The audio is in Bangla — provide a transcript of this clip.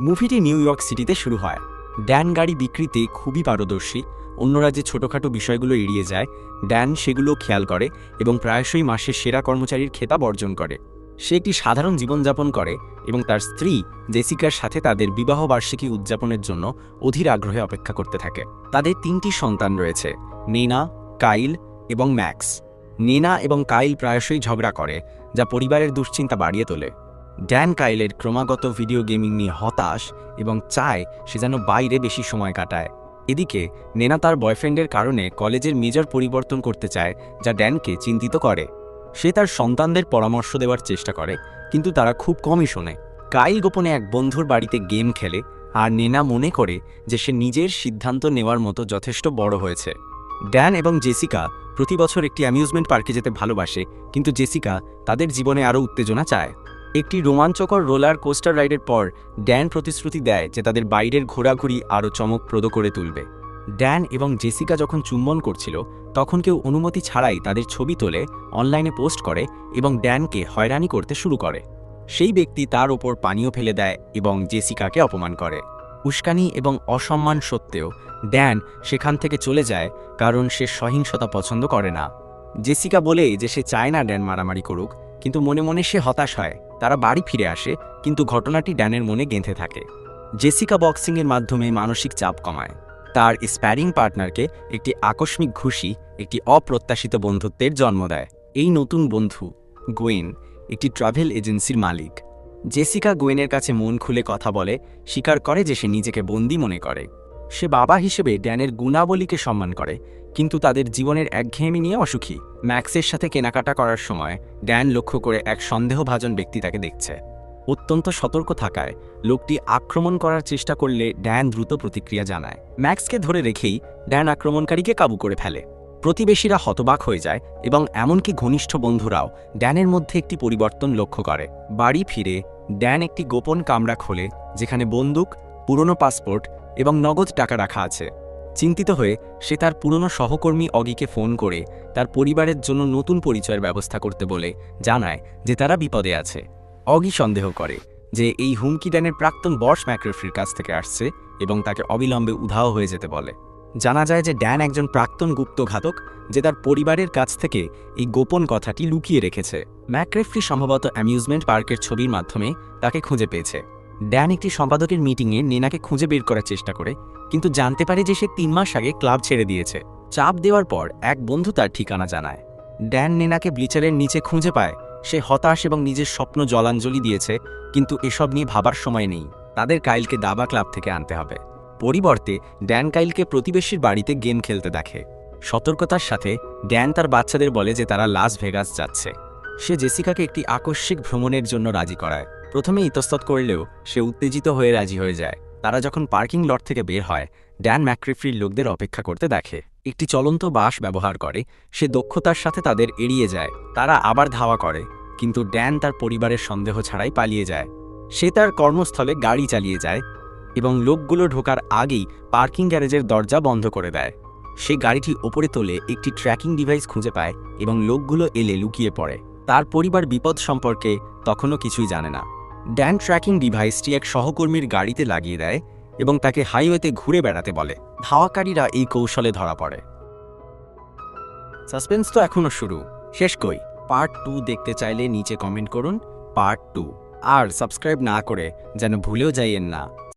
মুভিটি নিউ ইয়র্ক সিটিতে শুরু হয়। ড্যান গাড়ি বিক্রিতে খুবই পারদর্শী অন্যরা যে ছোটোখাটো বিষয়গুলো এড়িয়ে যায়, ড্যান সেগুলো খেয়াল করে এবং প্রায়শই মাসের সেরা কর্মচারীর খেতাব অর্জন করে। সে একটি সাধারণ জীবনযাপন করে এবং তার স্ত্রী জেসিকার সাথে তাদের বিবাহ বার্ষিকী উদযাপনের জন্য অধীর আগ্রহে অপেক্ষা করতে থাকে। তাদের তিনটি সন্তান রয়েছে, নেনা, কাইল এবং ম্যাক্স। নেনা এবং কাইল প্রায়শই ঝগড়া করে, যা পরিবারের দুশ্চিন্তা বাড়িয়ে তোলে। ড্যান কাইলের ক্রমাগত ভিডিও গেমিং নিয়ে হতাশ এবং চায় সে যেন বাইরে বেশি সময় কাটায়। এদিকে, নেনা তার বয়ফ্রেন্ডের কারণে কলেজের মেজর পরিবর্তন করতে চায়, যা ড্যানকে চিন্তিত করে। সে তার সন্তানদের পরামর্শ দেওয়ার চেষ্টা করে, কিন্তু তারা খুব কমই শোনে। কাইল গোপনে এক বন্ধুর বাড়িতে গেম খেলে, আর নেনা মনে করে যে সে নিজের সিদ্ধান্ত নেওয়ার মতো যথেষ্ট বড় হয়েছে। ড্যান এবং জেসিকা প্রতি বছর একটি অ্যামিউজমেন্ট পার্কে যেতে ভালোবাসে, কিন্তু জেসিকা তাদের জীবনে আরও উত্তেজনা চায়। একটি রোমাঞ্চকর রোলার কোস্টার রাইডের পর ড্যান প্রতিশ্রুতি দেয় যে তাদের বাইরের ঘোরাঘুরি আরও চমকপ্রদ করে তুলবে। ড্যান এবং জেসিকা যখন চুম্বন করছিল, তখন কেউ অনুমতি ছাড়াই তাদের ছবি তোলে, অনলাইনে পোস্ট করে এবং ড্যানকে হয়রানি করতে শুরু করে। সেই ব্যক্তি তার ওপর পানীয় ফেলে দেয় এবং জেসিকাকে অপমান করে। উস্কানি এবং অসম্মান সত্ত্বেও ড্যান সেখান থেকে চলে যায় কারণ সে সহিংসতা পছন্দ করে না। জেসিকা বলে যে সে চায় না ড্যান মারামারি করুক কিন্তু মনে মনে সে হতাশ হয়। তারা বাড়ি ফিরে আসে, কিন্তু ঘটনাটি ড্যানের মনে গেঁথে থাকে। জেসিকা বক্সিংয়ের মাধ্যমে মানসিক চাপ কমায়। তার স্প্যারিং পার্টনারকে একটি আকস্মিক ঘুষি, একটি অপ্রত্যাশিত বন্ধুত্বের জন্ম দেয়। এই নতুন বন্ধু, গোয়েন, একটি ট্রাভেল এজেন্সির মালিক। জেসিকা গোয়েনের কাছে মন খুলে কথা বলে, স্বীকার করে যে সে নিজেকে বন্দি মনে করে। সে বাবা হিসেবে ড্যানের গুণাবলীকে সম্মান করে, কিন্তু তাদের জীবনের একঘেয়েমি নিয়ে অসুখী। ম্যাক্সের সাথে কেনাকাটা করার সময়, ড্যান লক্ষ্য করে এক সন্দেহভাজন ব্যক্তি তাকে দেখছে। অত্যন্ত সতর্ক থাকায়, লোকটি আক্রমণ করার চেষ্টা করলে ড্যান দ্রুত প্রতিক্রিয়া জানায়। ম্যাক্সকে ধরে রেখেই, ড্যান আক্রমণকারীকে কাবু করে ফেলে। প্রতিবেশীরা হতবাক হয়ে যায় এবং এমনকি ঘনিষ্ঠ বন্ধুরাও ড্যানের মধ্যে একটি পরিবর্তন লক্ষ্য করে। বাড়ি ফিরে, ড্যান একটি গোপন কামরা খোলে, যেখানে বন্দুক পুরনো পাসপোর্ট এবং নগদ টাকা রাখা আছে। চিন্তিত হয়ে সে তার পুরনো সহকর্মী অগিকে ফোন করে তার পরিবারের জন্য নতুন পরিচয়ের ব্যবস্থা করতে বলে জানায় যে তারা বিপদে আছে। অগি সন্দেহ করে যে এই হুমকি ড্যানের প্রাক্তন বস ম্যাক্রেফ্রির কাছ থেকে আসছে এবং তাকে অবিলম্বে উধাও হয়ে যেতে বলে। জানা যায় যে ড্যান একজন প্রাক্তন গুপ্তঘাতক যে তার পরিবারের কাছ থেকে এই গোপন কথাটি লুকিয়ে রেখেছে। ম্যাক্রেফ্রি সম্ভবত অ্যামিউজমেন্ট পার্কের ছবির মাধ্যমে তাকে খুঁজে পেয়েছে। ড্যান একটি সম্পাদকের মিটিংয়ে নেনাকে খুঁজে বের করার চেষ্টা করে, কিন্তু জানতে পারে যে সে তিন মাস আগে ক্লাব ছেড়ে দিয়েছে। চাপ দেওয়ার পর এক বন্ধু তার ঠিকানা জানায়। ড্যান নেনাকে ব্লিচারের নিচে খুঁজে পায়। সে হতাশ এবং নিজের স্বপ্ন জলাঞ্জলি দিয়েছে, কিন্তু এসব নিয়ে ভাবার সময় নেই। তাদের কাইলকে দাবা ক্লাব থেকে আনতে হবে। পরিবর্তে, ড্যান কাইলকে প্রতিবেশীর বাড়িতে গেম খেলতে দেখে। সতর্কতার সাথে, ড্যান তার বাচ্চাদের বলে যে তারা লাস ভেগাস যাচ্ছে। সে জেসিকাকে একটি আকস্মিক ভ্রমণের জন্য রাজি করায়। প্রথমে ইতস্তত করলেও সে উত্তেজিত হয়ে রাজি হয়ে যায়। তারা যখন পার্কিং লট থেকে বের হয়, ড্যান ম্যাক্রিফ্রির লোকদের অপেক্ষা করতে দেখে। একটি চলন্ত বাস ব্যবহার করে, সে দক্ষতার সাথে তাদের এড়িয়ে যায়। তারা আবার ধাওয়া করে, কিন্তু ড্যান তার পরিবারের সন্দেহ ছাড়াই পালিয়ে যায়। সে তার কর্মস্থলে গাড়ি চালিয়ে যায় এবং লোকগুলো ঢোকার আগেই পার্কিং গ্যারেজের দরজা বন্ধ করে দেয়। সে গাড়িটি ওপরে তোলে, একটি ট্র্যাকিং ডিভাইস খুঁজে পায় এবং লোকগুলো এলে লুকিয়ে পড়ে। তার পরিবার বিপদ সম্পর্কে তখনও কিছুই জানে না। ড্যান ট্র্যাকিং ডিভাইসটি এক সহকর্মীর গাড়িতে লাগিয়ে দেয় এবং তাকে হাইওয়েতে ঘুরে বেড়াতে বলে। ধাওয়াকারীরা এই কৌশলে ধরা পড়ে। সাসপেন্স তো এখনও শুরু। শেষ কই? পার্ট টু দেখতে চাইলে নিচে কমেন্ট করুন। পার্ট টু আর সাবস্ক্রাইব না করে যেন ভুলেও যাইয়েন না।